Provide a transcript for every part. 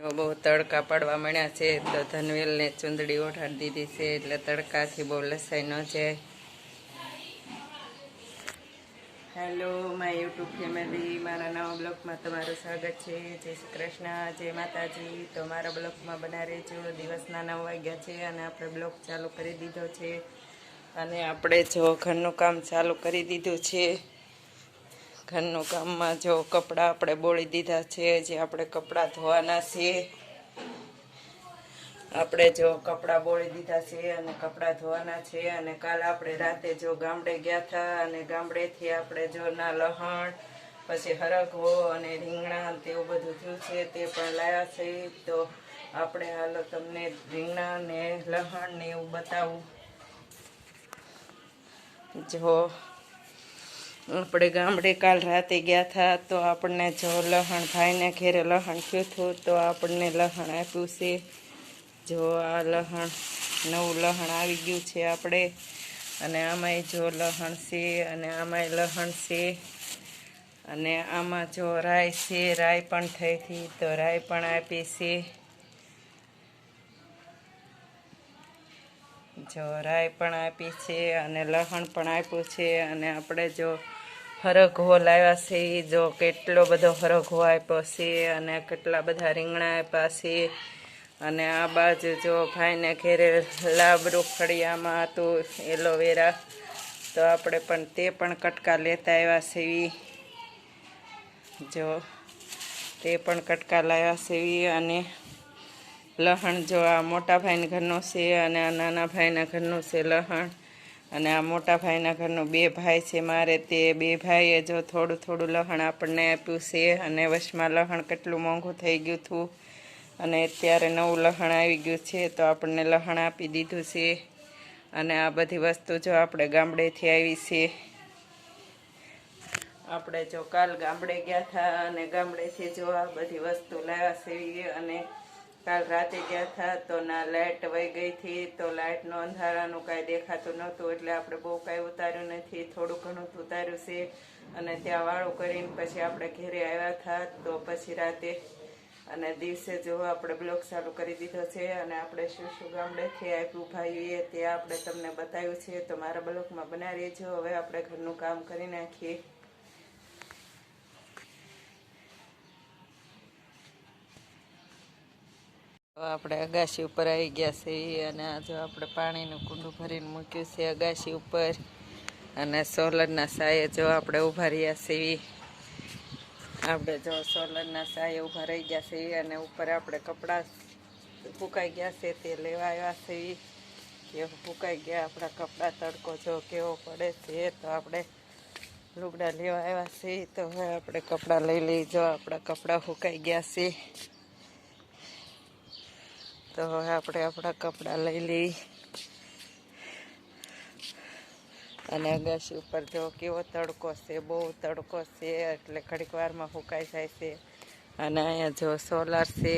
બહુ તડકા પડવા મળ્યા છે તો ધનવેલને ચુંદડી ઓઢાડી દીધી છે એટલે તડકાથી બહુ લસાઈ ન જાય. હેલો માય યુટ્યુબ ફેમિલી મારા નવા બ્લોગમાં તમારું સ્વાગત છે. જય શ્રી કૃષ્ણ, જય માતાજી. તો મારા બ્લોગમાં બના રહેજો. દિવસના નવ વાગ્યા છે અને આપણે બ્લોગ ચાલુ કરી દીધો છે. અને આપણે જો ઘરનું કામ ચાલુ કરી દીધું છે. ઘરનું કામમાં જો કપડાં આપણે બોળી દીધા છે, જે આપણે કપડાં ધોવાના છે. આપણે જો કપડાં બોળી દીધા છે અને કપડાં ધોવાના છે અને કાલ આપણે રાતે જો ગામડે ગયા હતા અને ગામડેથી આપણે જો ના લહણ, પછી હરગવો અને રીંગણા તેવું બધું થયું છે, તે પણ લાવ્યા છે. તો આપણે હાલો તમને રીંગણા ને લહણ ને એવું બતાવું. જો આપણે ગામડે કાલ રાતે ગયા હતા તો આપણને જો લહણ ભાઈને ઘેરે લહણ થયું હતું, તો આપણને લહણ આપ્યું છે. જો આ લહણ, નવું લહણ આવી ગયું છે આપણે. અને આમાંય જો લહણ છે, અને આમાંય લહણ છે. અને આમાં જો રાય છે, રાય પણ થઈ હતી, તો રાય પણ આપી છે. જો રાય પણ આપી છે, અને લહણ પણ આપ્યું છે, અને આપણે જો હરઘો લાવ્યા છે, જો કેટલો બધો હરઘો આપ્યો છે અને કેટલા બધા રીંગણા આપ્યા છે. અને આ બાજુ જો ભાઈને ઘેરે લાબડું ફળિયામાં હતું એલોવેરા તો આપણે પણ તે પણ કટકા લેતા આવ્યા સેવી જો તે પણ કટકા લાવ્યા સેવી અને લહણ જો આ મોટા ભાઈના ઘરનું છે અને આ નાના ભાઈના ઘરનું છે લહણ. અને આ મોટા ભાઈના ઘરનું બે ભાઈ છે મારે તે બે ભાઈએ જો થોડું થોડું લહણ આપણને આપ્યું છે અને વશમાં લહણ કેટલું મોંઘું થઈ ગયું હતું. અને અત્યારે નવું લહણ આવી ગયું છે તો આપણને લહણ આપી દીધું છે. અને આ બધી વસ્તુ જો આપણે ગામડેથી આવી છે. આપણે જો કાલ ગામડે ગયા હતા અને ગામડેથી જો આ બધી વસ્તુ લાવ્યા છે અને કાલ રાતે ગયા હતા તો ના લાઇટ વહી ગઈ હતી તો લાઇટનો અંધારાનું કાંઈ દેખાતું નહોતું, એટલે આપણે બહુ કાંઈ ઉતાર્યું નથી. થોડું ઘણું ઉતાર્યું છે. અને ત્યાં વાળું કરીને પછી આપણે ઘેરે આવ્યા હતા તો પછી રાતે અને દિવસે જો આપણે બ્લોગ ચાલુ કરી દીધો છે અને આપણે શું શું ગામડેથી આપ્યું ભાઈએ, તે આપણે તમને બતાવ્યું છે. તો મારા બ્લોગમાં બનાવી રહેજો હવે આપણે ઘરનું કામ કરી નાખીએ. આપણે અગાશી ઉપર આવી ગયા છે અને આ જો આપણે પાણીનું કુંડું ભરીને મૂક્યું છે અગાશી ઉપર અને સોલરના સાયે જો આપણે ઊભા રહ્યા છીએ. આપણે જો સોલરના સાયે ઊભા રહી ગયા છીએ અને ઉપર આપણે કપડાં ફૂંકાઈ ગયા છે તે લેવા આવ્યા છીએ. કે ફૂંકાઈ ગયા આપણા કપડાં તડકો જો કેવો પડે છે તો આપણે લુગડા લેવા આવ્યા છીએ. તો હવે આપણે કપડાં લઈ લઈ જો આપણા કપડાં ફૂંકાઈ ગયા છે. તો હવે આપણે આપણા કપડાં લઈ લઈ. અને અગાશી ઉપર જો કેવો તડકો છે બહુ તડકો છે એટલે ઘડીક વારમાં ફૂંકાઈ જાય છે. અને અહીંયા જો સોલાર છે.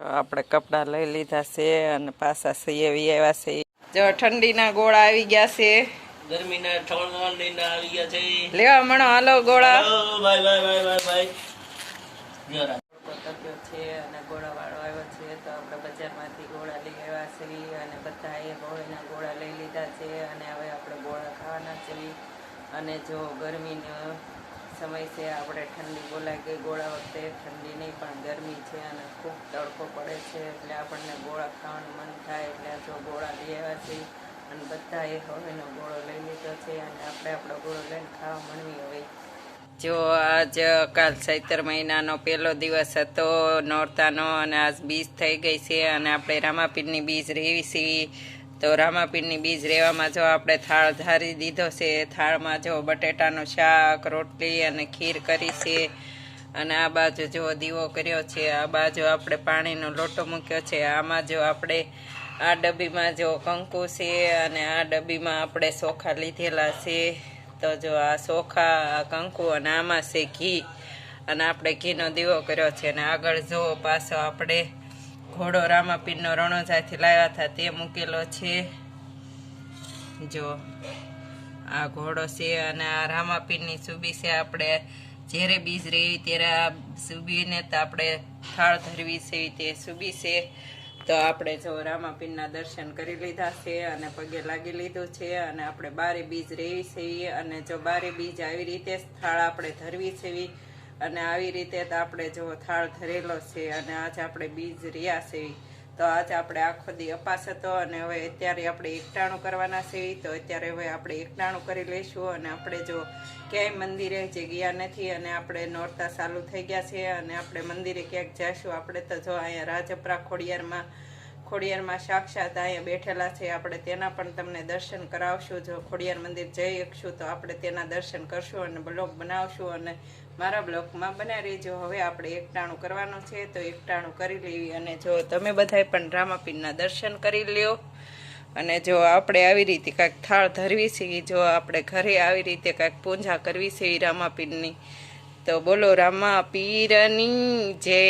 આપણે કપડાં લઈ લીધા છે અને પાછા સૈયવી આવ્યા છે. જો ઠંડીના ગોળા આવી ગયા છે. ગરમીના લઈને આવી ગયા છે. લેવા મણો હાલો ગોળા. ભાઈ ભાઈ ભાઈ ભાઈ તપ્યો છે અને ગોળાવાળો આવ્યો છે તો આપણે બજારમાંથી ગોળા લઈ આવ્યા છીએ અને બધા એ ગોળીના ગોળા લઈ લીધા છે અને હવે આપણે ગોળા ખાવાના છીએ. અને જો ગરમીનો સમય છે, આપણે ઠંડી બોલાય ગઈ ગોળા વખતે. ઠંડી નહીં, પણ ગરમી છે અને ખૂબ તડકો પડે છે એટલે આપણને ગોળા ખાવાનું મન થાય એટલે જો ગોળા લઈ આવ્યા છીએ અને બધા એ હવેનો ગોળો લઈ લીધો છે અને આપણે આપણો ગોળો લઈને ખાવા મળવી હવે. જો આજ કાલ સૈતર મહિનાનો પહેલો દિવસ હતો, નોરતાનો અને આજ બીજ થઈ ગઈ છે અને આપણે રામાપીરની બીજ રેવી છીએ તો રામાપીરની બીજ રેવામાં જો આપણે થાળ ધારી દીધો છે, થાળમાં જો બટેટાનું શાક, રોટલી અને ખીર કરી છે. અને આ બાજુ જો દીવો કર્યો છે, આ બાજુ આપણે પાણીનો લોટો મૂક્યો છે. આમાં જો આપણે આ ડબ્બીમાં જો કંકુ છે અને આ ડબ્બીમાં આપણે ચોખા લીધેલા છે. તો જો આ આ કંકુ અને આમાં છે ઘી. અને આપણે ઘીનો દીવો કર્યો છે. અને આગળ જો પાછો આપણે ઘોડો રામાપીરનો રણોજાથી લાવ્યા હતા તે મૂકેલો છે. જો આ ઘોડો છે અને આ રામાપીરની સુબી છે. આપણે જ્યારે બીજ રેવી ત્યારે સુબીને તો આપણે થાળ ધરવી છે તે સુબી છે. તો આપણે જો રામાપીરના દર્શન કરી લીધા છે અને પગે લાગી લીધું છે અને આપણે બારે બીજ રેવી છે અને જો બારે બીજ આવી રીતે થાળ આપણે ધરવી છે અને આવી રીતે આપણે જો થાળ ધરેલો છે અને આજે આપણે બીજ રહ્યા છે તો આજે આપણે આખો દી અપાસ હતો અને હવે અત્યારે આપણે એકટાણું કરવાના છે. તો અત્યારે હવે આપણે એકટાણું કરી લઈશું અને આપણે જો ક્યાંય મંદિરે જે ગયા નથી અને આપણે નોરતા ચાલુ થઈ ગયા છે અને આપણે મંદિરે ક્યાંક જઈશું. આપણે તો જો અહીંયા રાજપરા ખોડિયારમાં ખોડિયારમાં સાક્ષાત અહીંયા બેઠેલા છે. આપણે તેના પણ તમને દર્શન કરાવશું. જો ખોડિયાર મંદિર જઈ શકશું તો આપણે તેના દર્શન કરશું અને બ્લોગ બનાવશું અને મારા બ્લોગમાં બનાવી રહેજો. હવે આપણે એકટાણું કરવાનું છે તો એકટાણું કરી લેવી અને જો તમે બધાય પણ રામાપીરના દર્શન કરી લ્યો. અને જો આપણે આવી રીતે કાંઈક થાળ ધરવી છે, જો આપણે ઘરે આવી રીતે કાંઈક પૂજા કરવી છે રામાપીરની, તો બોલો રામા પીરની જય.